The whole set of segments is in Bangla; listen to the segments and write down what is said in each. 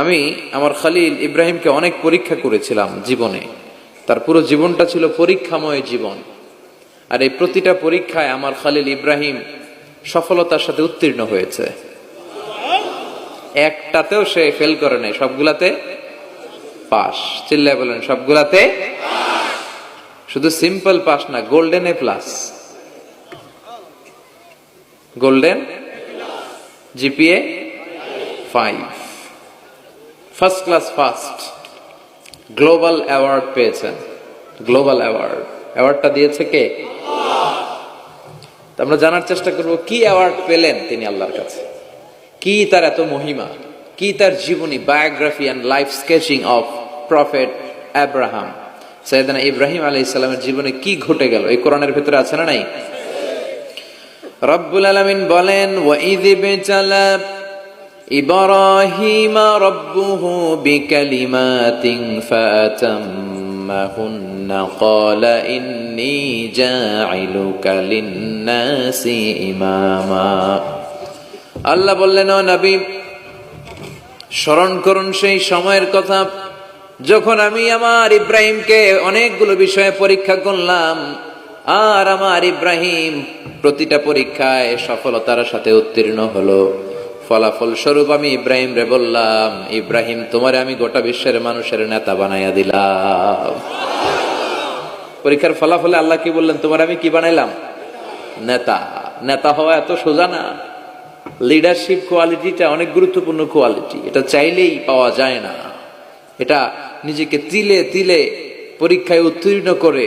আমি আমার খালিল ইব্রাহিমকে অনেক পরীক্ষা করেছিলাম জীবনে। তার পুরো জীবনটা ছিল পরীক্ষাময় জীবন। আর এই প্রতিটা পরীক্ষায় আমার খালিল ইব্রাহিম সফলতার সাথে উত্তীর্ণ হয়েছে। একটাতেও সে ফেল করে নাই, সবগুলাতে পাস। চিল্লায় বলেন, সবগুলাতে শুধু সিম্পল পাস না golden A plus golden GPA five first class first global award পেয়েছেন। গ্লোবাল অ্যাওয়ার্ড অ্যাওয়ার্ডটা দিয়েছে কে? আমরা জানার চেষ্টা করব, কি অ্যাওয়ার্ড পেলেন তিনি আল্লাহর কাছে? কি তার এত মহিমা? কি তার জীবনী biography and life sketching of prophet Abraham সৈয়দানা ইব্রাহিম আলাই ইসলামের জীবনে কি ঘটে গেল? এই কোরআনের ভিতরে আছে না নাই? রব্বুল আলামিন বলেন ওয়াইদ বিতালা ইব্রাহিম রব্বুহু বিকালিমাতিন فأتمهن قال إني جاعلك للناس إماما আল্লাহ বললেন ও নবী স্মরণ করুন সেই সময়ের কথা যখন আমি আমার ইব্রাহিমকে অনেকগুলো বিষয়ে পরীক্ষা করলাম আর আমার ইব্রাহিম প্রতিটা পরীক্ষায় সফলতার সাথে উত্তীর্ণ হলো ফলাফল স্বরূপ আমি ইব্রাহিম রে বললাম, ইব্রাহিম, তোমারে আমি গোটা বিশ্বের মানুষের নেতা বানাইয়া দিলাম। পরীক্ষার ফলাফলে আল্লাহ কি বললেন, তোমার আমি কি বানাইলাম? নেতা। নেতা হওয়া এত সোজা না। লিডারশিপ কোয়ালিটিটা অনেক গুরুত্বপূর্ণ কোয়ালিটি এটা চাইলেই পাওয়া যায় না। এটা নিজেকে তিলে তিলে পরীক্ষায় উত্তীর্ণ করে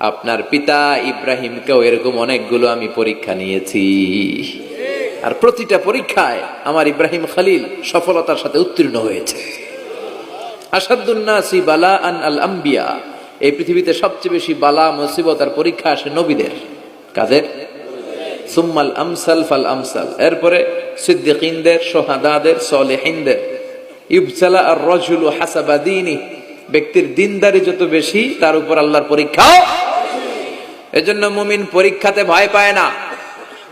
আপনার পিতা ইব্রাহিমকেও এরকম অনেকগুলো আমি পরীক্ষা নিয়েছি। আর প্রতিটা পরীক্ষায় আমার ইব্রাহিম খালিল সফলতার সাথে উত্তীর্ণ হয়েছে। আসাদুন্নাসি বালা আন আল আম্বিয়া এই পৃথিবীতে সবচেয়ে বেশি বালা, মুসিবত আর পরীক্ষা আসে নবীদের। কাদের? সুম্মাল আমসাল ফাল আমসাল। এরপরে সিদ্দিকিনদের, সোহাদাদের, সলেহিনদের। ইবসালা আর রজুল হাসাবাদিনী ব্যক্তির দিনদারি যত বেশি, তার উপর আল্লাহর পরীক্ষা এজন্য মুমিন পরীক্ষাতে ভয় পায় না।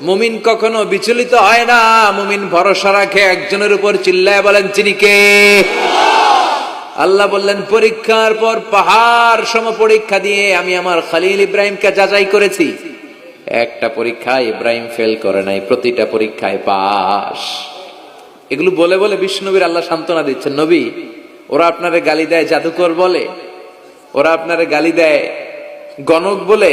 মুমিন কখনো বিচলিত হয় না। মুমিন ভরসা রাখে, একজনের উপর চিল্লায় বলেন চিনিকে আল্লাহ বললেন, পরীক্ষার পর পাহাড় সম পরীক্ষা দিয়ে আমি আমার খালিল ইব্রাহিমকে যাচাই করেছি। একটা পরীক্ষায় ইব্রাহিম ফেল করে নাই, প্রতিটা পরীক্ষায় পাস এগুলো বলে বলে বিষ্ণুবীর আল্লাহ সান্ত্বনা দিচ্ছেন, নবী, ওরা আপনারে গালি দেয় জাদুকর বলে, ওরা আপনারে গালি দেয় গণক বলে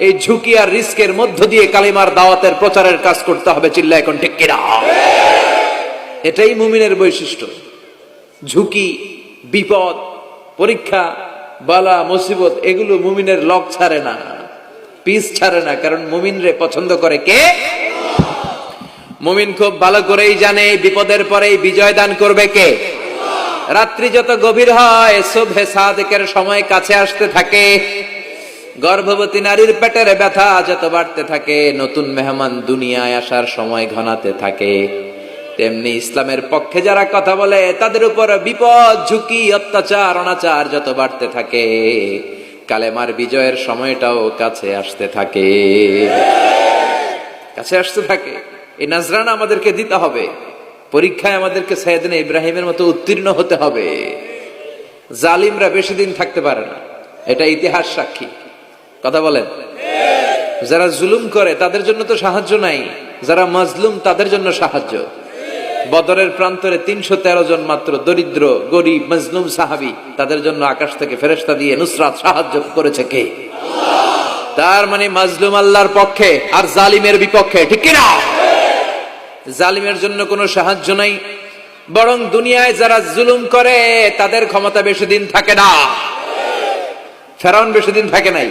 এই ঝুঁকি আর রিস্কের মধ্য দিয়ে কালিমার দাওয়াতের প্রচারের কাজ করতে হবে চিল্লা এখন ঠিক এটাই মুমিনের বৈশিষ্ট্য। ঝুঁকি, বিপদ, পরীক্ষা, বালা, মুসিবত, এগুলো মুমিনের লক ছাড়ে না, পিস ছাড়ে না, কারণ মুমিনরে পছন্দ করে কে? মুমিন খুব ভালো করেই জানে, বিপদের পরেই বিজয় দান করবে কে? রাত্রি যত গভীর হয়, শুভে সাদেকের সময় কাছে আসতে থাকে। গর্ভবতী নারীর পেটের ব্যথা যত বাড়তে থাকে, নতুন মেহমান দুনিয়ায় আসার সময় ঘনাতে থাকে। তেমনি ইসলামের পক্ষে যারা কথা বলে, তাদের উপর বিপদ, ঝুঁকি, অত্যাচার, অনাচার যত বাড়তে থাকে, কালেমার বিজয়ের সময়টাও কাছে আসতে থাকে। কাছে আসতে থাকে। এই নাজরানা আমাদেরকে দিতে হবে। পরীক্ষায় আমাদেরকে সাইদিন ইব্রাহিমের মতো উত্তীর্ণ হতে হবে। জালিমরা বেশি দিন থাকতে পারে না। এটা ইতিহাস সাক্ষী। কথা বলেন যারা জুলুম করে, তাদের জন্য তো সাহায্য নাই। যারা মাজলুম, তাদের জন্য সাহায্য। বদরের প্রান্তরে তিনশো তেরো জন মাত্র দরিদ্র, গরিব, মজলুম সাহাবি, তাদের জন্য আকাশ থেকে ফেরেস্তা দিয়ে নুসরাত সাহায্য করেছে কে? তার মানে মাজলুম আল্লাহর পক্ষে আর জালিমের বিপক্ষে, ঠিক কিনা? জালিমের জন্য কোনো সাহায্য নাই। বরং দুনিয়ায় যারা জুলুম করে, তাদের ক্ষমতা বেশি দিন থাকে না। ফেরাউন বেশি দিন থাকে নাই।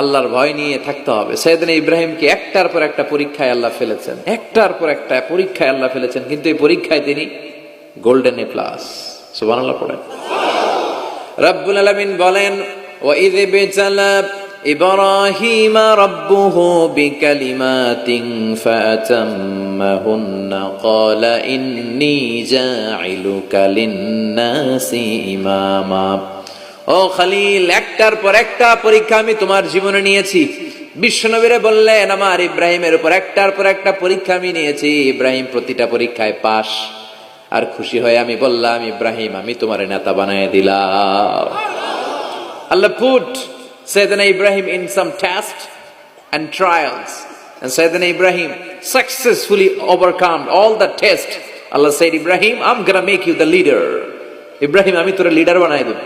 আল্লাহর ভয় নিয়ে থাকতে হবে সৈয়দিন ইব্রাহিমকে একটার পর একটা পরীক্ষায় আল্লাহ ফেলেছেন একটার পর একটা পরীক্ষায় আল্লাহ ফেলেছেন কিন্তু এই পরীক্ষায় তিনি গোল্ডেন এ প্লাস সুবহানাল্লাহ পড়েন রব্বুল আলামিন বলেন وَإِذِ ابْتَلَى إِبْرَاهِيمَ رَبُّهُ بِكَلِمَاتٍ فَأَتَمَّهُنَّ قَالَ إِنِّي جَاعِلُكَ لِلنَّاسِ إِمَامًا ও খালিল, একটার পর একটা পরীক্ষা আমি তোমার জীবনে নিয়েছি। বিশ্বনবীরে বললেন, আমার ইব্রাহিমের উপর একটার পর একটা পরীক্ষা আমি নিয়েছি। ইব্রাহিম প্রতিটা পরীক্ষায় পাশ। আর খুশি হয়ে আমি বললাম, ইব্রাহিম, আমি তোমার নেতা বানিয়ে দিলাম। Allah put Sayyidina Ibrahim in some test and trials Sayyidina Ibrahim successfully overcome all the test Allah Sayyid Ibrahim I'm gonna make you the leader Ibrahim আমি তোর লিডার বানিয়ে দেবো।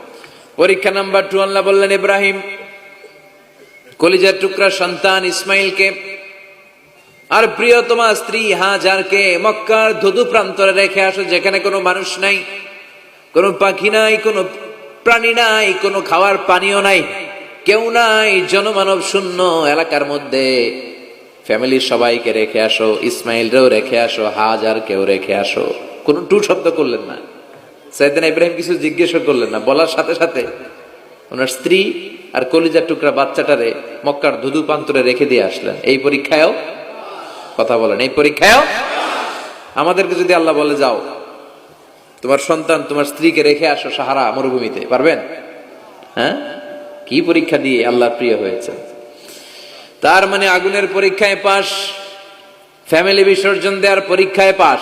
পরীক্ষা নাম্বার টু আল্লাহ বললেন, ইব্রাহিম, কলিজার টুকরা সন্তান ইসমাইলকে আর প্রিয়তমা স্ত্রী হাজারকে মক্কার ধুধু প্রান্তরে রেখে আসো, যেখানে কোনো মানুষ নাই, কোনো পাখি নাই, কোনো প্রাণী নাই, কোনো খাওয়ার পানিও নাই, কেউ নাই, জনমানব শূন্য এলাকার মধ্যে। ফ্যামিলির সবাইকে রেখে আসো, ইসমাইলরেও রেখে আসো হাজার কেউ রেখে আসো। কোনো টু শব্দ করলেন না। সাইদিন ইব্রাহিম কিছু জিজ্ঞেস করলেন না, বলার সাথে সাথে ওনার স্ত্রী আর কলিজার টুকরা বাচ্চাটারে মক্কার ধুধু প্রান্তরে রেখে দিয়ে আসলেন। এই পরীক্ষায়ও কথা বলেন, এই পরীক্ষায়ও আমাদেরকে যদি আল্লাহ বলে যাও, তোমার সন্তান তোমার স্ত্রীকে রেখে আসো সাহারা মরুভূমিতে, পারবেন? হ্যাঁ? কি পরীক্ষা দিয়ে আল্লাহ প্রিয় হয়েছে তার মানে আগুনের পরীক্ষায় পাশ, ফ্যামিলি বিসর্জন দেওয়ার পরীক্ষায় পাশ।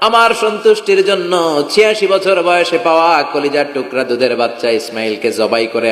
আমার সন্তুষ্টির জন্য ছিয়াশি বছর বয়সে পাওয়া কলিজার টুকরা দুধের বাচ্চা ইসমাইলকে জবাই করে